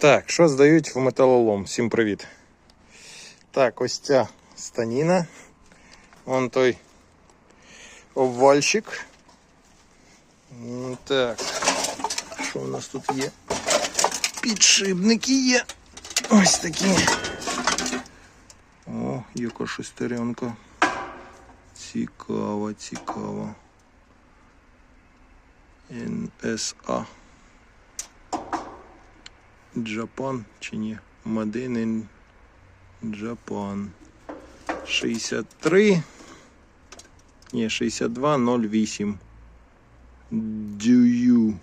Так, що здають в металолом? Всім привіт. Так, ось ця станіна. Вон той обвальщик. Так. Що в нас тут є? Підшипники є. Ось такі. О, яка шестеренка. Цікаво, цікаво. NSA. Japan чи ні? Made in Japan. 63. Ні, 6208. Дюю.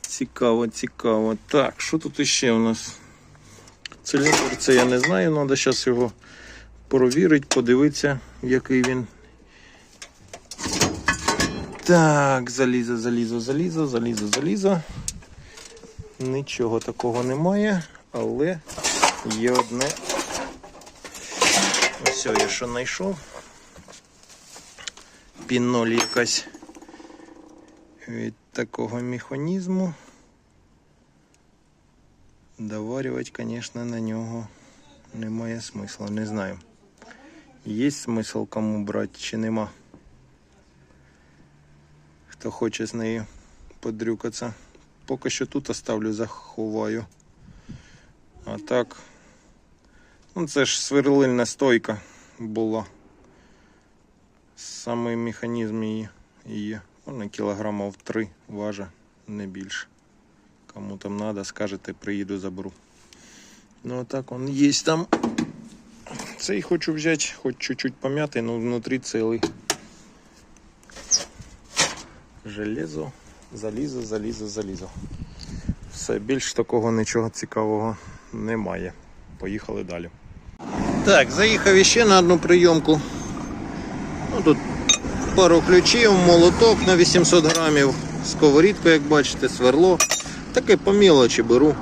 Цікаво, цікаво. Так, що тут іще у нас? Циліндр це я не знаю, треба зараз його провірити, подивитися, який він. Так, залізо, залізо, залізо, залізо, залізо. Нічого такого немає, але є одне. Ось я що знайшов. Піноль якась від такого механізму. Доварювати, звісно, на нього немає смисла. Не знаю. Є смисл кому брати чи нема. Хто хоче з нею подрюкатися. Поки що тут оставлю, заховаю. А так. Ну це ж сверлильна стойка була. Самий механізм її є. Вона кілограмів 3 важа, не більше. Кому там треба, скажете, приїду заберу. Ну так он є там. Цей хочу взяти, хоч чуть-чуть пом'ятий, але внутрі цілий. Железо, залізо, залізо, залізо. Все, більш такого нічого цікавого немає. Поїхали далі. Так, заїхав іще на одну прийомку. Ну, тут пару ключів, молоток на 800 грамів, сковорідку, як бачите, сверло. Таке по мілочі беру.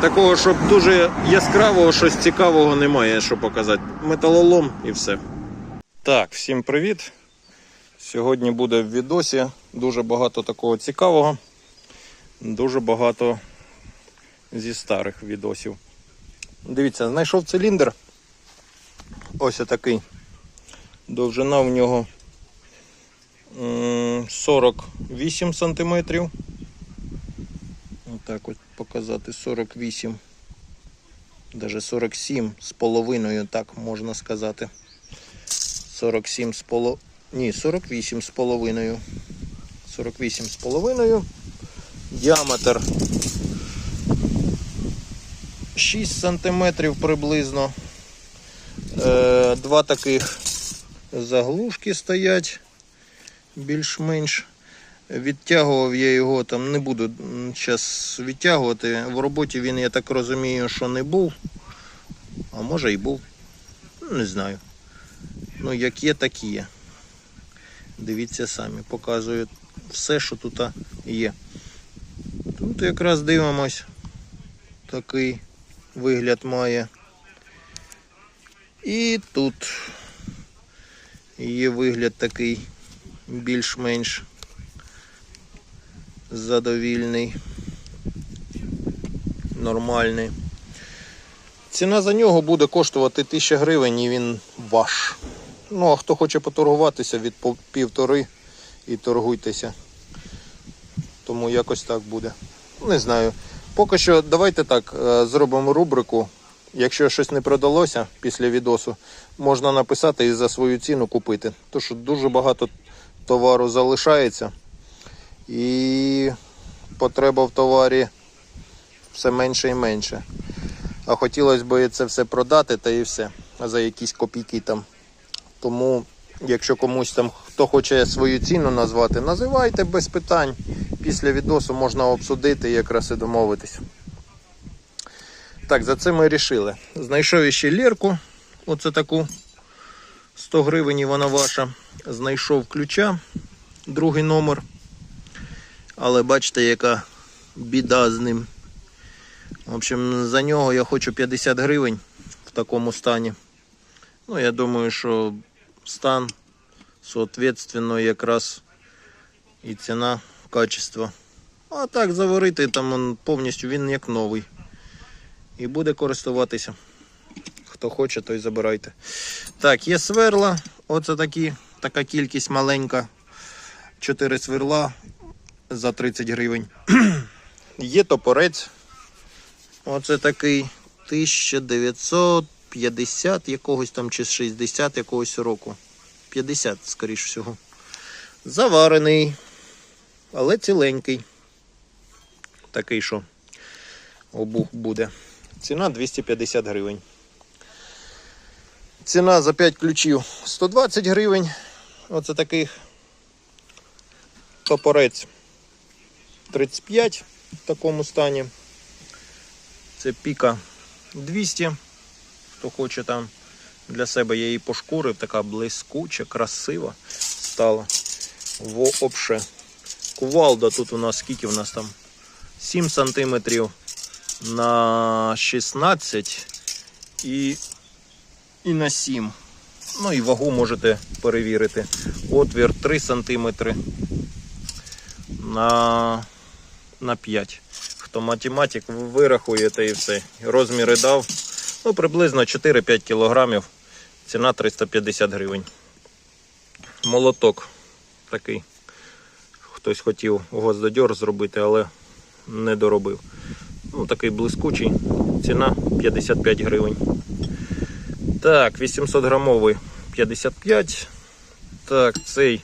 Такого, щоб дуже яскравого, щось цікавого немає, що показати. Металолом і все. Так, всім привіт. Сьогодні буде в відосі дуже багато такого цікавого. Дуже багато зі старих відосів. Дивіться, знайшов циліндр. Ось такий. Довжина в нього 48 сантиметрів. Отак от показати 48. Даже 47 з половиною, так можна сказати. 47 з поло... Ні, 48 з половиною. 48 з половиною. Діаметр 6 сантиметрів приблизно. Е, Два таких заглушки стоять більш-менш. Відтягував я його там, не буду зараз відтягувати. В роботі він, я так розумію, що не був. А може і був. Ну, Не знаю. Ну, як є, так є. Дивіться самі, показую все, що тут є. Тут якраз дивимось, такий вигляд має. І тут є вигляд такий більш-менш задовільний, нормальний. Ціна за нього буде коштувати 1000 гривень і він ваш. Ну, а хто хоче поторгуватися від півтори і торгуйтеся. Тому якось так буде. Не знаю. Поки що давайте так е, зробимо рубрику. Якщо щось не продалося після відосу, можна написати і за свою ціну купити. Тому що дуже багато товару залишається. І потреба в товарі все менше і менше. А хотілося б це все продати та і все. За якісь копійки там. Тому, якщо комусь там хто хоче свою ціну назвати, називайте без питань. Після відосу можна обсудити і якраз і домовитись. Так, за це ми вирішили. Знайшов ще лірку, оце таку 100 гривень вона ваша. Знайшов ключа, другий номер. Але бачите, яка біда з ним. В общем, за нього я хочу 50 гривень в такому стані. Ну, я думаю, що стан, соответственно, якраз і ціна, качество. А так заварити там повністю він як новий. І буде користуватися. Хто хоче, той забирайте. Так, є сверла. Оце такі, така кількість маленька. 4 сверла за 30 гривень. є топорець. Оце такий 1950 якогось там чи 60 якогось року. 50, скоріш всього. Заварений, але ціленький. Такий, що обух буде. Ціна 250 гривень. Ціна за 5 ключів 120 гривень. Оце таких топорець 35 в такому стані. Це піка 200. Хто хоче там для себе я її пошкурив, така блискуча, красива стала. Вообще. Кувалда тут у нас скільки у нас там? 7 сантиметрів на 16 і, і на 7. Ну і вагу можете перевірити. Отвір 3 сантиметри на, на 5. Хто математик, ви вирахуєте і все. Розміри дав. Ну, приблизно 4-5 кілограмів. Ціна 350 гривень. Молоток такий. Хтось хотів гвоздодьор зробити, але не доробив. Ну, такий блискучий. Ціна 55 гривень. Так, 800 грамовий 55. Так, цей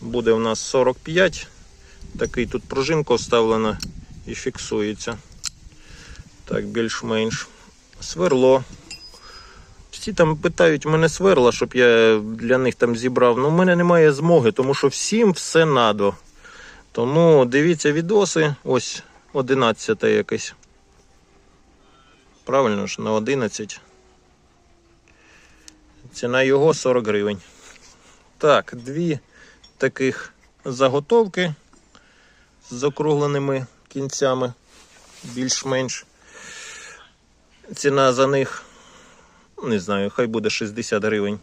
буде у нас 45. Такий тут пружинка вставлена і фіксується. Так, більш-менш. Сверло. Всі там питають мене сверла, щоб я для них там зібрав. Ну, в мене немає змоги, тому що всім все надо. Тому дивіться відоси. Ось 11 якесь. Правильно ж, на 11. Ціна його 40 гривень. Так, дві таких заготовки з закругленими кінцями. Більш-менш. Ціна за них, не знаю, хай буде 60 гривень.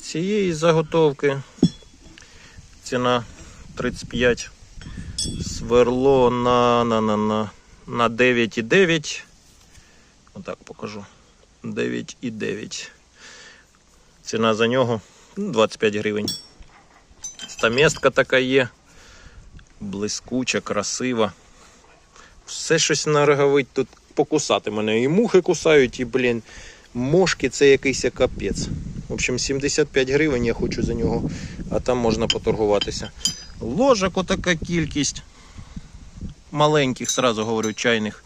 Цієї заготовки. Ціна 35. Сверло на, на, на, на, на 9,9. Отак покажу. 9,9. Ціна за нього ну, 25 гривень. Стаместка така є. Блискуча, красива. Все щось нароговить тут покусати мене. І мухи кусають, і, блін, мошки це якийсь капець. В общем, 75 гривень я хочу за нього, а там можна поторгуватися. Ложок отака кількість. Маленьких, сразу говорю, чайних.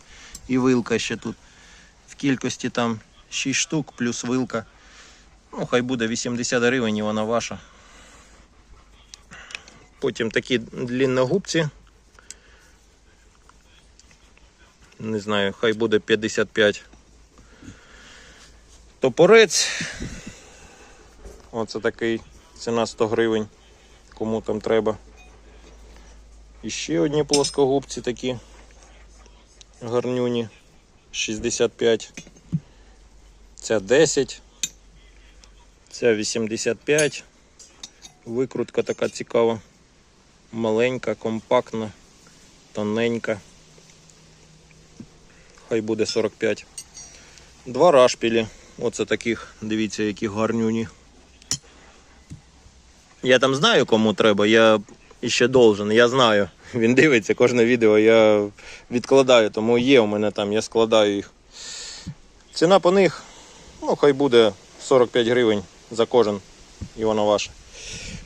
І вилка ще тут. В кількості там 6 штук плюс вилка. Ну, хай буде 80 гривень і вона ваша. Потім такі длинногубці. Не знаю, хай буде 55. Топорець. Оце такий ціна 100 гривень. Кому там треба. І ще одні плоскогубці такі гарнюні. 65. Ця 10. Ця 85. Викрутка така цікава. Маленька, компактна, тоненька. Хай буде 45. Два рашпілі. Оце таких, дивіться, які гарнюні. Я там знаю, кому треба, я іще должен, я знаю. Він дивиться кожне відео, я відкладаю, тому є у мене там, я складаю їх. Ціна по них, ну, хай буде 45 гривень за кожен, і воно ваше.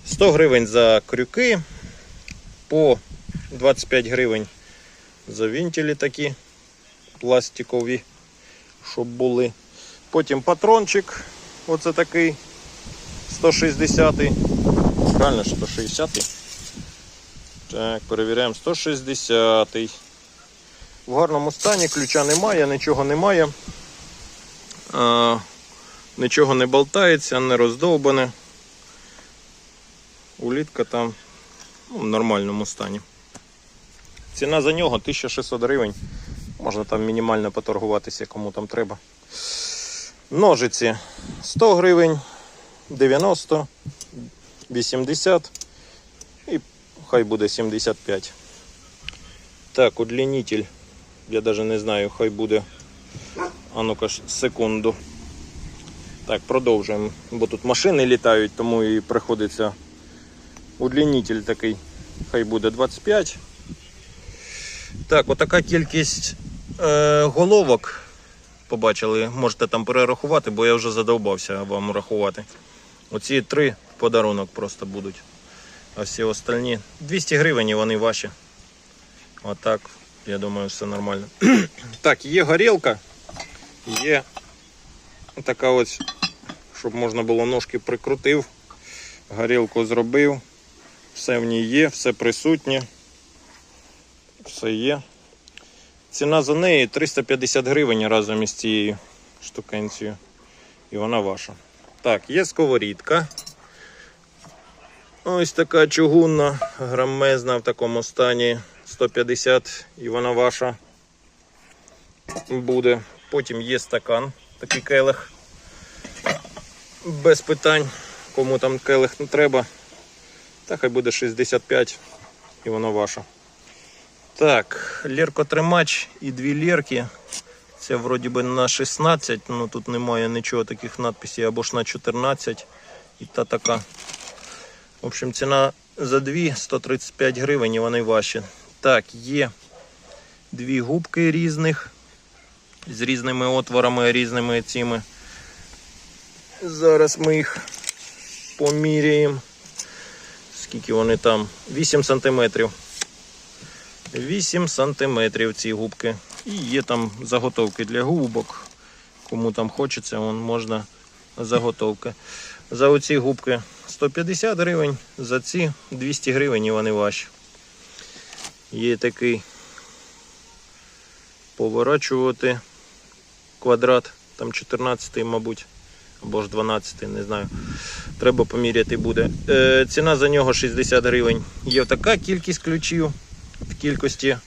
100 гривень за крюки, по 25 гривень за вінтілі такі пластикові, щоб були. Потім патрончик, оце такий 160 Правильно, 160 Так, перевіряємо 160 В гарному стані, ключа немає, нічого немає. А, нічого не болтається, не роздовбане. Улітка там ну, в нормальному стані. Ціна за нього 1600 гривень. Можна там мінімально поторгуватися, кому там треба. Ножиці 100 гривень, 90, 80 і хай буде 75. Так, удлінитель. Я навіть не знаю, хай буде. А ну-ка ж, секунду. Так, продовжуємо. Бо тут машини літають, тому і приходиться удлінитель такий. Хай буде 25. Так, отака кількість е, головок. Побачили, можете там перерахувати, бо я вже задовбався вам рахувати. Оці три подарунок просто будуть. А всі остальні 200 гривень і вони ваші. Отак, я думаю, все нормально. так, є горілка, є така ось, щоб можна було ножки прикрутив. Горілку зробив. Все в ній є, все присутнє. Все є. Ціна за неї 350 гривень разом із цією штукенцією. І вона ваша. Так, є сковорідка. Ось така чугунна, грамезна в такому стані 150 і вона ваша буде. Потім є стакан, такий келих. Без питань. Кому там келих не треба. Та хай буде 65 і воно ваша. Так, ліркотримач і дві лірки. Це вроді би на 16, ну тут немає нічого таких надписів, або ж на 14. І та така. В общем, ціна за дві 135 гривень і вони ваші. Так, є дві губки різних з різними отворами, різними цими. Зараз ми їх поміряємо. Скільки вони там? 8 сантиметрів. 8 сантиметрів ці губки. І є там заготовки для губок. Кому там хочеться, вон можна заготовки. За оці губки 150 гривень, за ці 200 гривень і вони ваші. Є такий поворачувати квадрат, там 14, мабуть, або ж 12, не знаю. Треба поміряти буде. Е, ціна за нього 60 гривень. Є така кількість ключів в кількості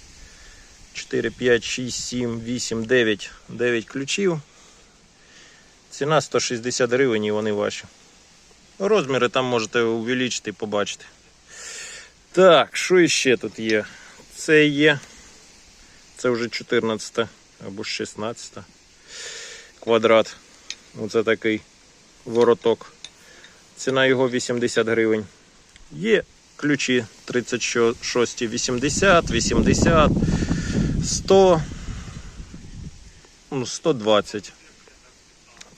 4, 5, 6, 7, 8, 9, 9 ключів. Ціна 160 гривень і вони ваші. Розміри там можете увеличити і побачити. Так, що іще тут є? Це є. Це вже 14 або 16 квадрат. Оце такий вороток. Ціна його 80 гривень. Є ключі 36, 80, 80, 100, ну, 120.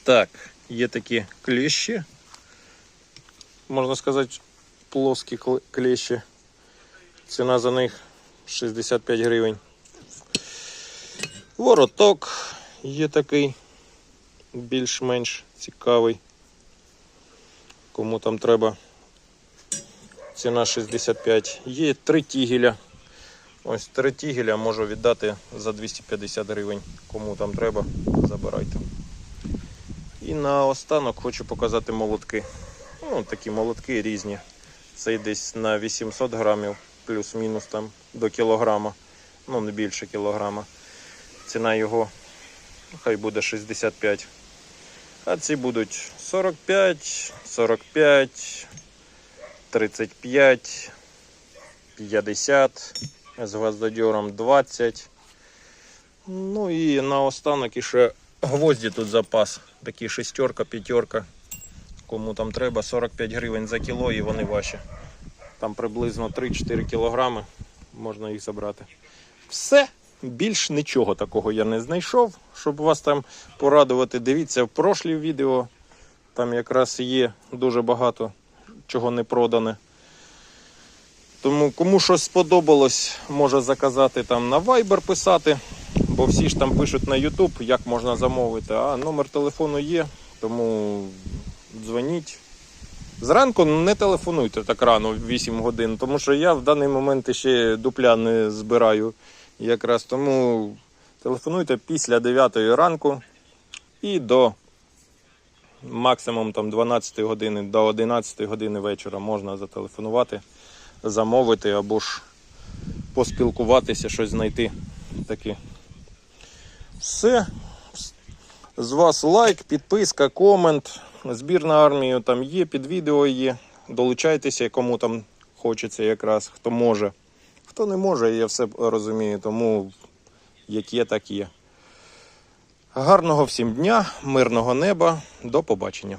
Так, є такі кліщі. Можна сказати, плоскі кліщі. Ціна за них 65 гривень. Вороток є такий більш-менш цікавий. Кому там треба. Ціна 65. Є три тігеля. Ось три тігеля можу віддати за 250 гривень. Кому там треба, забирайте. І наостанок хочу показати молотки. Ну, такі молотки різні. Цей десь на 800 грамів, плюс-мінус там до кілограма. Ну, не більше кілограма. Ціна його хай буде 65. А ці будуть 45, 45, 35, 50, з гвоздодьором 20. Ну і наостанок іще гвозді тут запас. Такі шестерка, п'ятерка. Кому там треба, 45 гривень за кіло і вони ваші. Там приблизно 3-4 кілограми можна їх забрати. Все. Більш нічого такого я не знайшов, щоб вас там порадувати. Дивіться в прошлі відео. Там якраз є дуже багато чого не продане. Тому кому щось сподобалось, може заказати там на Viber писати, бо всі ж там пишуть на YouTube, як можна замовити. А номер телефону є, тому дзвоніть. Зранку не телефонуйте так рано, 8 годин, тому що я в даний момент ще дупля не збираю. Якраз тому телефонуйте після 9 ранку і до максимум там 12 години до 11 години вечора можна зателефонувати, замовити або ж поспілкуватися, щось знайти таке. Все. З вас лайк, підписка, комент. Збір на армію там є, під відео є. Долучайтеся, кому там хочеться якраз, хто може. Хто не може, я все розумію, тому як є, так є. Гарного всім дня, мирного неба, до побачення.